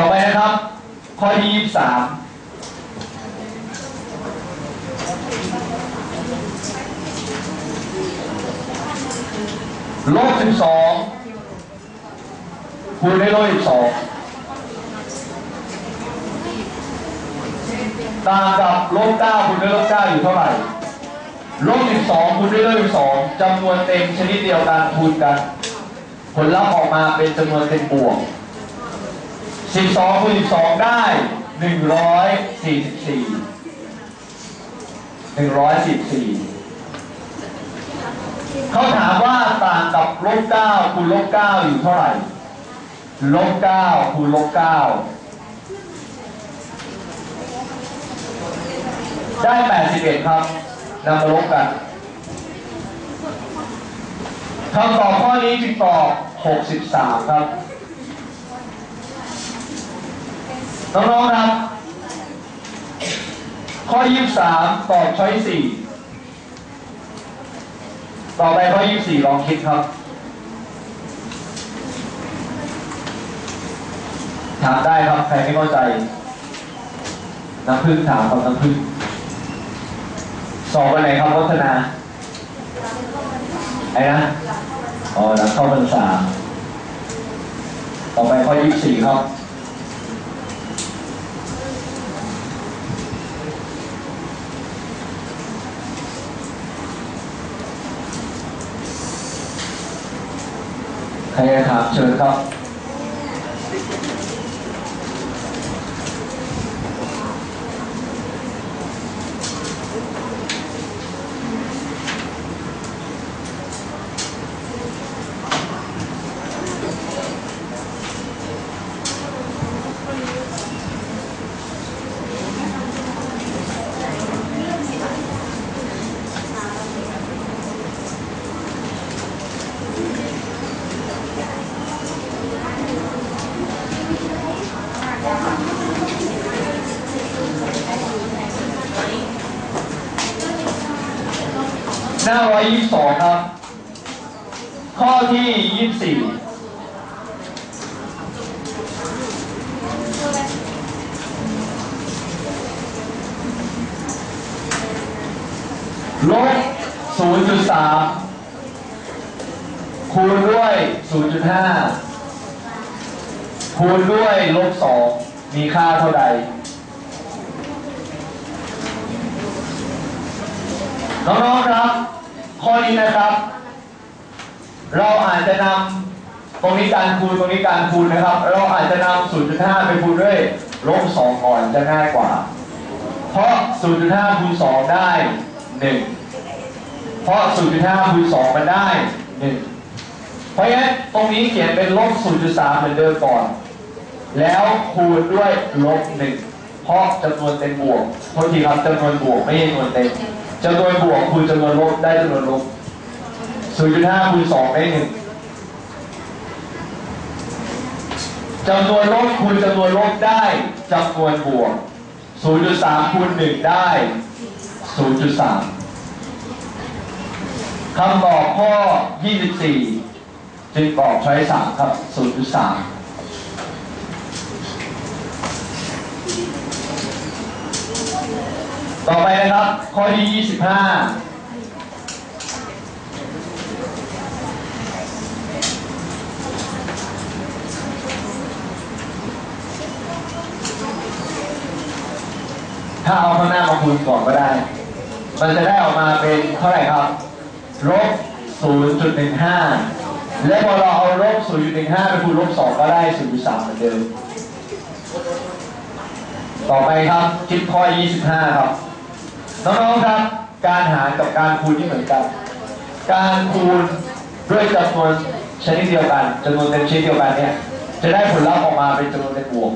ต่อไปนะครับ ข้อที่ยี่สิบสามลบสิบสองคูณด้วยลบสิบสองต่างกับลบเก้าคูณด้วยลบเก้าอยู่เท่าไหร่ลบสิบสองคูณด้วยลบสิบสองจำนวนเต็มชนิดเดียวกันคูณกัน ผลลัพธ์ออกมาเป็นจำนวนเต็มบวก 12คูณ12 ได้ 144 144เขาถามว่าต่างกับลบ9คูณลบ9อยู่เท่าไหร่ลบ9คูณลบ9ได้ 81 ครับนำมาลบกันคำตอบข้อนี้จึงตอบ 63 ครับ น้องๆครับ ข้อ 23 ตอบช้อย4ต่อไปข้อ 24 ลองคิดครับ ถามได้ครับ ใครไม่เข้าใจ น้ำพึ่งถามครับน้ำพึ่งสอบไปไหนครับวัฒนาไอ้นะอ๋อหลังเข้าพรรษาต่อไปข้อ 24 ครับ ใครจะถามเชิญครับ ห สองครับ ข้อที่ยี่สิบสี่ลบศูนย์จุดสามคูณด้วยศูนย์จุดห้าคูณด้วยลบสองมีค่าเท่าใดน้องๆครับ ข้อนี้นะครับ เราอาจจะนำตรงนี้การคูณตรงนี้การคูณนะครับ เราอาจจะนำ0.5 ไปคูณด้วยลบ2ก่อนจะง่ายกว่า เพราะ 0.5คูณ2ได้ 1 เพราะ 0.5คูณ2มันได้ 1 เพราะฉะนั้นตรงนี้เขียนเป็นลบ0.3เหมือนเดิมก่อน แล้วคูณด้วยลบ1เพราะจำนวนเต็มบวกโทษทีครับจำนวนบวกไม่ใช่จำนวนเต็ม จำนวนบวกคูณจำนวนลบได้จำนวนลบ0.5คูณ2ได้1จำนวนลบคูณจำนวนลบได้จำนวนบวก0.3คูณ1ได้ 0.3 คำตอบข้อ 24 จึงตอบช้อย3ครับ 0.3 ต่อไปนะครับ ข้อที่ 25ถ้าเอาข้างหน้ามาคูณก่อนก็ได้ มันจะได้ออกมาเป็นเท่าไหร่ครับ ลบ 0.15 และพอเราเอาลบ 0.15 ไปคูณลบ 2 ก็ได้ 0.3 เหมือนเดิม ต่อไปครับ คิดข้อ 25 ครับ น้องๆครับการหารกับการคูณนี่เหมือนกัน การคูณด้วยจำนวนชนิดเดียวกันจำนวนเต็มชนิดเดียวกันเนี่ยจะได้ผลลัพธ์ออกมาเป็นจำนวนเต็มบวก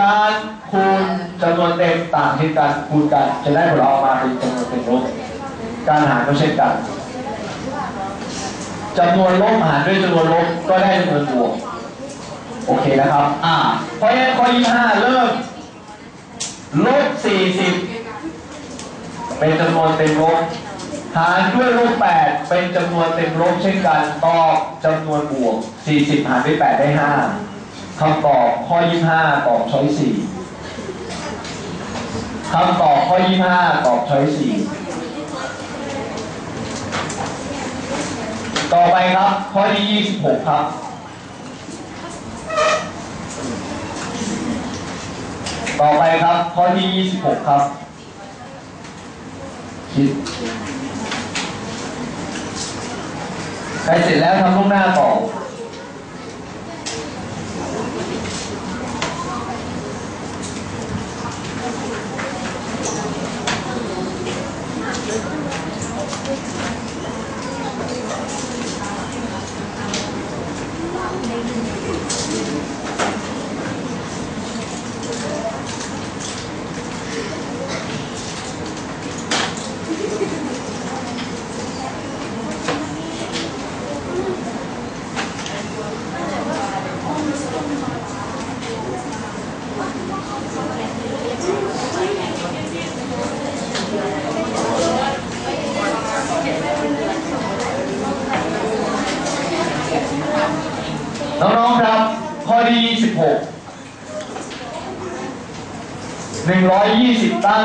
การคูณจำนวนเต็มต่างที่การคูณกันจะได้ผลลัพธ์ออกมาเป็นจำนวนเต็มลบการหารก็เช่นกันจำนวนลบหารด้วยจำนวนลบก็ได้จำนวนบวกโอเคนะครับ อ่า เพราะฉะนั้นข้อ25เริ่มลบ40 เป็นจำนวนเต็มลบหารด้วยลบ8เป็นจำนวนเต็มลบเช่นกันตอบจำนวนบวก 40 หารด้วย8ได้5คำตอบข้อ 25 ตอบช้อยสี่คำตอบข้อ 25 ตอบช้อยสี่ต่อไปครับข้อที่ 26 ครับต่อไปครับข้อที่ 26 ครับ คิดใครเสร็จแล้วทำลูกหน้าต่อ น้องๆครับ ข้อที่ 26 120ตั้ง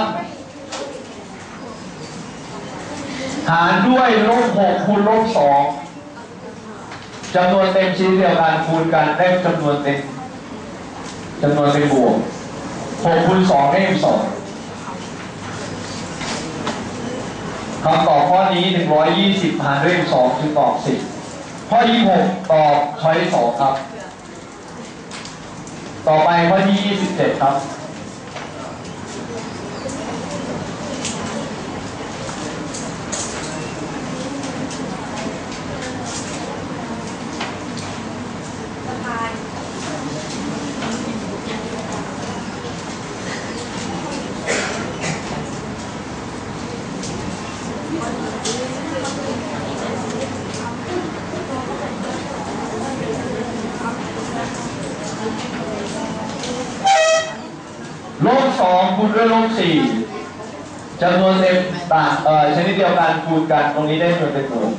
หารด้วยลบ6คูณลบ2จำนวนเต็มชิ้นเดียวกันคูณกันได้จำนวนเต็มจำนวนเป็นบวก6คูณ2ได้2คำตอบข้อนี้ 120 หารด้วย 2 จึงตอบ 10 ข้อที่6ตอบช้อยสองครับ ต่อไปข้อที่ 27 ครับ ลบสองคูณด้วยลบสี่จำนวนเต็มต่างเอ่อชนิดเดียวกันคูณกันตรงนี้ได้จำนวนเป็นหน่วย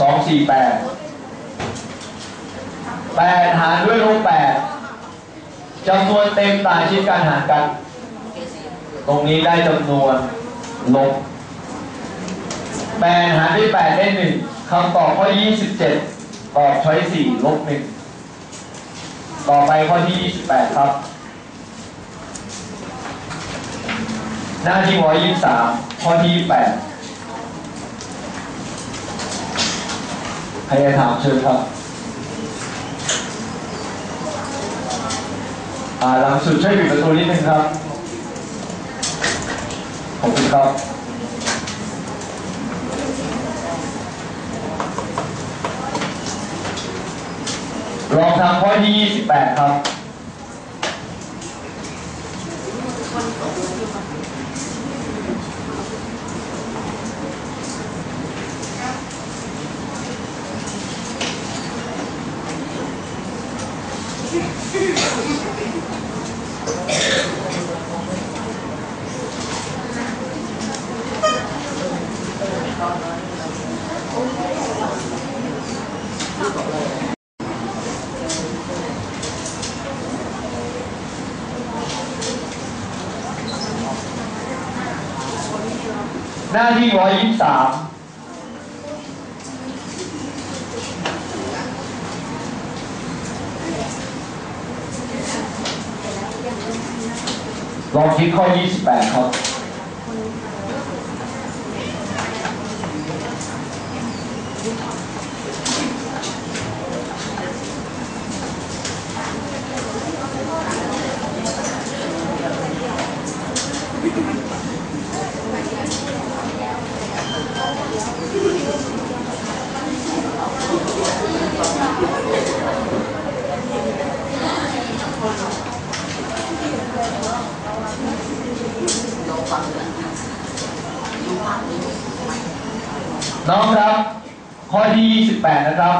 สองสี่แปดแปดหารด้วยลบแปดจำนวนเต็มต่างชิ้นการหารกัน ตรงนี้ได้จำนวนลบแปดหารด้วยแปดได้หนึ่งคำตอบข้อยี่สิบเจ็ดตอบช้อยสี่ลบหนึ่งต่อไปข้อที่ยี่สิบแปดครับ หน้าที่ร้อยยี่สามข้อที่แปดใครจะถามเชิญครับอ่าหลังสุดช่วยปิดประตูนิดนึงครับ ขอบคุณครับลองทำข้อที่ 28 ครับ หน้อยยี่สามลองคิดข้อ 28 ครับ น้องครับ ข้อที่ 28 นะครับ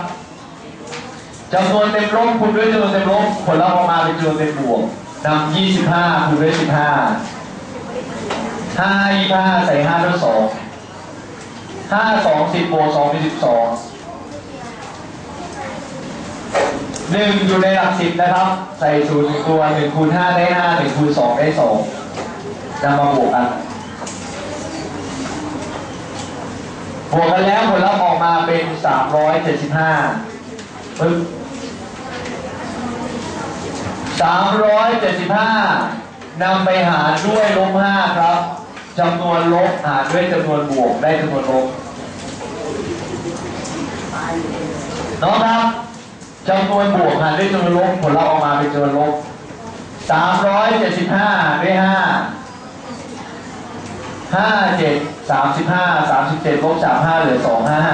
จำนวนเต็มลบคูณด้วยจำนวนเต็มลบ ผลลัพธ์ออกมาเป็นจำนวนเต็มบวกนำ25คูณด้วย15 5 25ใส่5ด้วย2 5 2 10บบวก2เป็น12หนึ่งอยู่ในหลักสิบนะครับ ใส่ศูนย์หนึ่งตัวหนึ่งคูณห้าได้ห้าหนึ่งคูณสองได้สองนำมาบวกกันบวกกันแล้วผลลัพธ์ออกมาเป็นสามร้อยเจ็ดสิบห้าปึ๊บ 375นำไปหารด้วยลบ5ครับจำนวนลบหารด้วยจำนวนบวกได้จำนวนลบน้องครับจำนวนบวกหารด้วยจำนวนลบผลลัพธ์ออกมาเป็นจำนวนลบ375ด้วย5 5 7 35 37ลบ35เหลือ2 5 5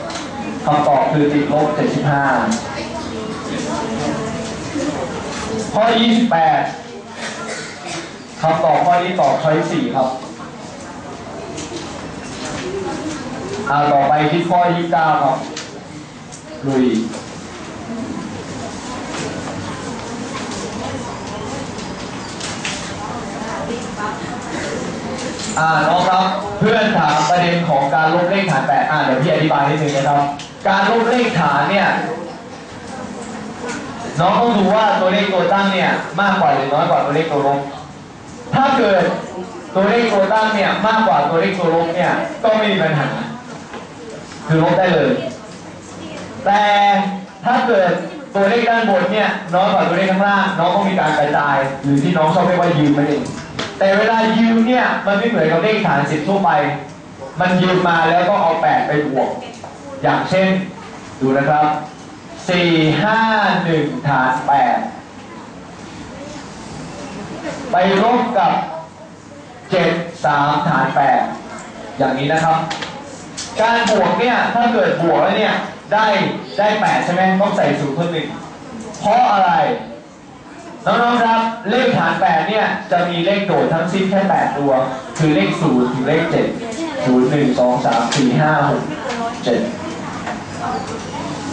25คำตอบคือติดลบ75 ข้อยี่สิบแปดคำตอบข้อนี้ตอบช้อยสี่ครับอ่าต่อไปที่ข้อยี่สิบเก้าครับลุยอ่าน้องครับเพื่อนถามประเด็นของการลบเลขฐานแปดอ่าเดี๋ยวพี่อธิบายนิดนึงนะครับ การลบเลขฐานเนี่ย น้องต้องดูว่าตัวเลขตัวตั้งเนี่ยมากกว่าหรือน้อยกว่าตัวเลขตัวลบ ถ้าเกิดตัวเลขตัวตั้งเนี่ยมากกว่าตัวเลขตัวลบเนี่ยก็ไม่มีปัญหา คือลบได้เลย แต่ถ้าเกิดตัวเลขด้านบนเนี่ยน้อยกว่าตัวเลขข้างล่างน้องต้องมีการกระจาย หรือที่น้องชอบเรียกว่ายืมนั่นเองแต่เวลายืมเนี่ยมันไม่เหมือนกับเลขฐานสิบทั่วไป มันยืมมาแล้วก็เอาแปดไปบวก อย่างเช่น ดูนะครับ สี่ห้าหนึ่งฐานแปดไปลบกับเจ็ดสามฐานแปดอย่างนี้นะครับ การบวกเนี่ยถ้าเกิดบวกแล้วเนี่ยได้ได้แปดใช่ไหมต้องใส่ศูนย์เพิ่มหนึ่งเพราะอะไรน้องๆครับเลขฐานแปดเนี่ยจะมีเลขโดดทั้งสิ้นแค่แปดตัว คือเลขศูนย์ถึงเลขเจ็ดศูนย์หนึ่งสองสามสี่ห้าหกเจ็ด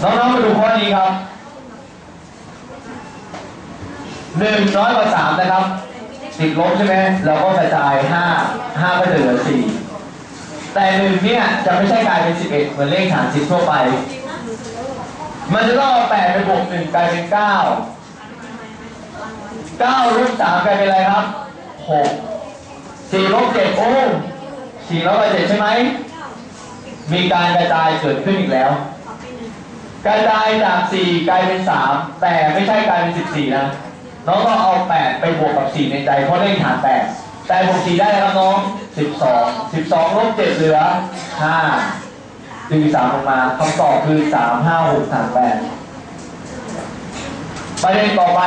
น้องๆมาดูข้อนี้ครับหนึ่งน้อยกว่าสามนะครับติดลบใช่ไหมเราก็กระจายห้าห้าก็จะเหลือสี่แต่หนึ่งเนี่ยจะไม่ใช่กลายเป็น11เอ็ดเหมือนเลขฐานสิบทั่วไป มันจะต้องเอาแปดไปบวกหนึ่งกลายเป็นเก้าเก้าลบสามกลายเป็นอะไรครับหกสี่ลบเจ็ดโอ้สี่ลบไปเจ็ดใช่ไหมมีการกระจายเกิดขึ้นอีกแล้ว กระจายจากสี่กลายเป็นสามแต่ไม่ใช่กลายเป็นสิบสี่นะน้องก็เอาแปดไปบวกกับสี่ในใจเพราะเลขฐานแปดแต่บวกสี่ได้แล้วครับน้องสิบสองสิบสองลบเจ็ดเหลือห้าดึงสามลงมาคำตอบคือสามห้าหกสามแปดประเด็นต่อไป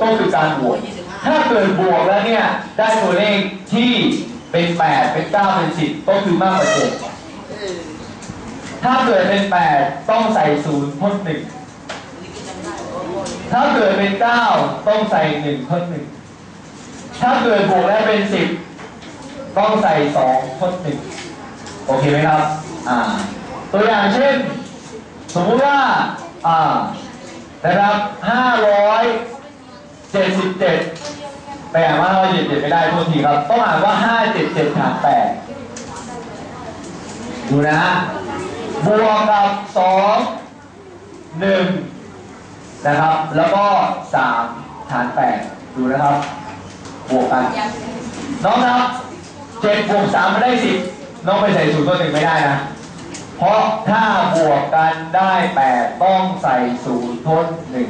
ก็คือการบวก ถ้าเกิดบวกแล้วเนี่ย ได้ตัวเลขที่เป็นแปดเป็นเก้าเป็นสิบก็คือมากกว่าเจ็ด ถ้าเกิดเป็นแปดต้องใส่ศูนย์พ่นหนึ่งถ้าเกิดเป็นเก้าต้องใส่หนึ่งพ่นหนึ่งถ้าเกิดบวกได้เป็นสิบต้องใส่สองทดหนึ่งโอเคไหมครับ อ่า ตัวอย่างเช่น สมมุติว่า อ่านะครับห้าร้อยเจ็ดสิบเจ็ดไปอ่านว่าห้าร้อยเจ็ดเจ็ดไม่ได้ทุกทีครับ ต้องอ่านว่าห้าเจ็ดเจ็ดฐานแปดดูนะ บวกกับสองหนึ่งนะครับ แล้วก็สามฐานแปดดูนะครับ บวกกัน น้องครับเจ็ดบวกสามไม่ได้สิบน้องไปใส่ศูนย์ตัวหนึ่งไม่ได้นะ เพราะถ้าบวกกันได้แปดต้องใส่ศูนย์ทดหนึ่ง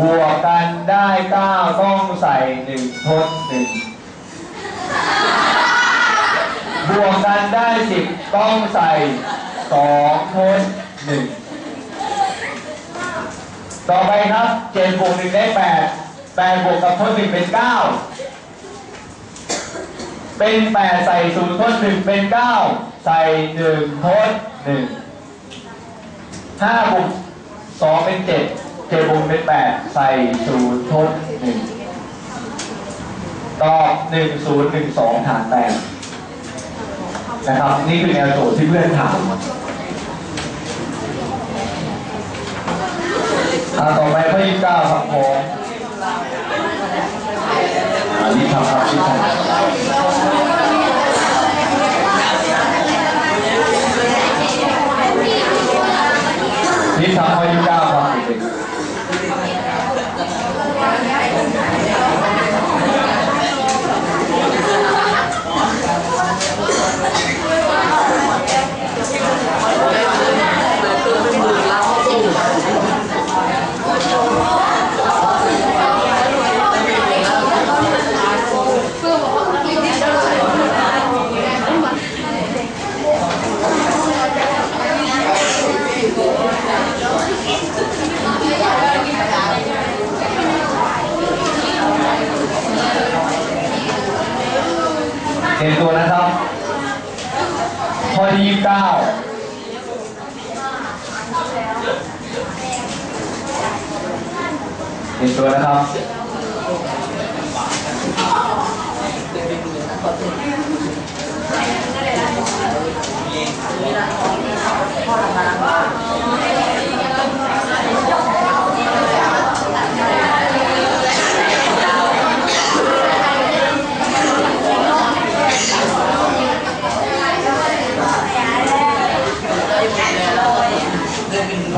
บวกกันได้เก้าต้องใส่หนึ่งทดหนึ่งบวกกันได้สิบต้องใส่ สองทดหนึ่งต่อไปครับเจ็ดบวกหนึ่งได้แปดแปดบวกกับทดหนึ่งเป็นเก้าเป็นแปดใส่ศูนย์ทดหนึ่งเป็นเก้าใส่หนึ่งทดหนึ่งห้าบวกสองเป็นเจ็ดเจ็ดบวกเป็นแปดใส่ศูนย์ทดหนึ่งตอบหนึ่งศูนย์หนึ่งสองฐานแปด นะครับ นี่คือแนวโจทย์ที่เพื่อนถามอ่าต่อไปข้อยี่สิบเก้าครับผมอันนี้ทำครับที่ทำนี่ทำข้อยี่สิบเก้าครับเด็ก ห็นตัวนะครับ ข้อที่ยี่สิบเก้าเห็นตัวนะครับ ข้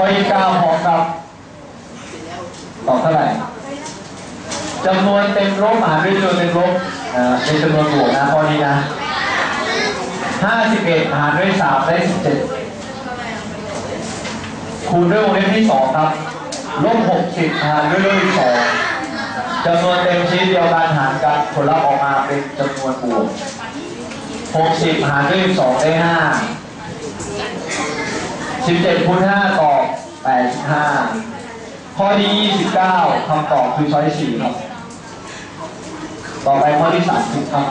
อยี่สิบเก้าพร้อมครับตอบเท่าไหร่จำนวนเต็มลบหารด้วยจำนวนเต็มลบอ่า เป็นจำนวนบวกนะข้อนี้นะห้าสิบเอ็ดหารด้วยสามได้สิบเจ็ดคูณด้วยวงเล็บที่สองครับลบหกสิบหารด้วยลบที่สองจำนวนเต็มชิ้นเดียวกันหารกันผลลัพธ์ออกมาเป็นจำนวนบวกหกสิบหารด้วยสองได้ห้าสิบเจ็ดคูณห้าตอบแปดสิบห้าข้อที่ยี่สิบเก้าคำตอบคือช้อยสี่ครับ ต่อไปข้อที่สามสิบครับ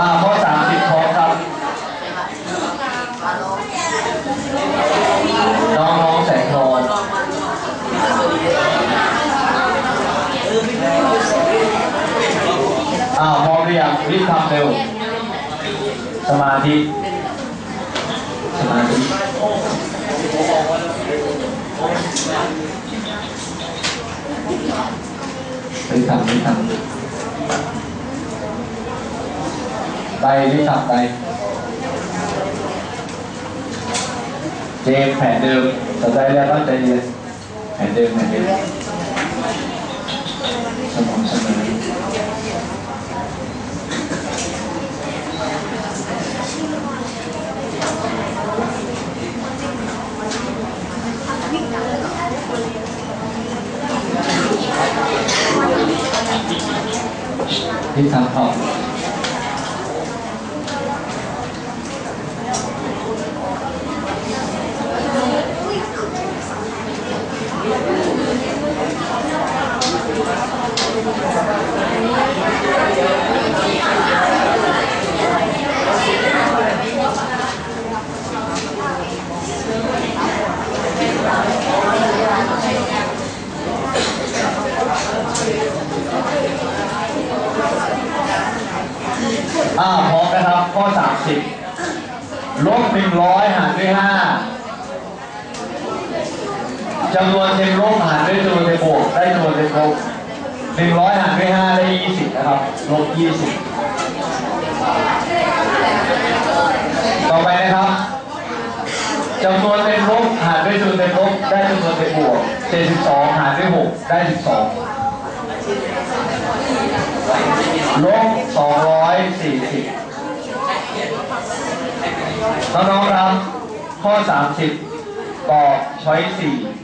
อ่าข้อสามสิบพร้อมครับ น้องน้องแสงทองอ้าวพร้อมหรือยังรีบทำเร็ว สมาธิ สมาธิ รีบทำรีบทำไปรีบทำไปเจมส์แผนเดิมส นใจแล้วตั้งใจเรียนแผนเดิมแผนเดิมสมองเสมอที่ทำต่ออ่าพร้อมนะครับ ข้อ 30 ลบ 100 หารด้วย5จำนวนเต็มลบหารด้วยจำนวนเต็มบวกได้จำนวนเต็มลบ100หารด้วย5ได้20นะครับลบ20ต่อไปนะครับจำนวนเต็มลบหารด้วยจำนวนเต็มลบได้จำนวนเต็มบวก72หารด้วย6ได้12ลบ240น้องๆครับ ข้อ 30 ตอบช้อย4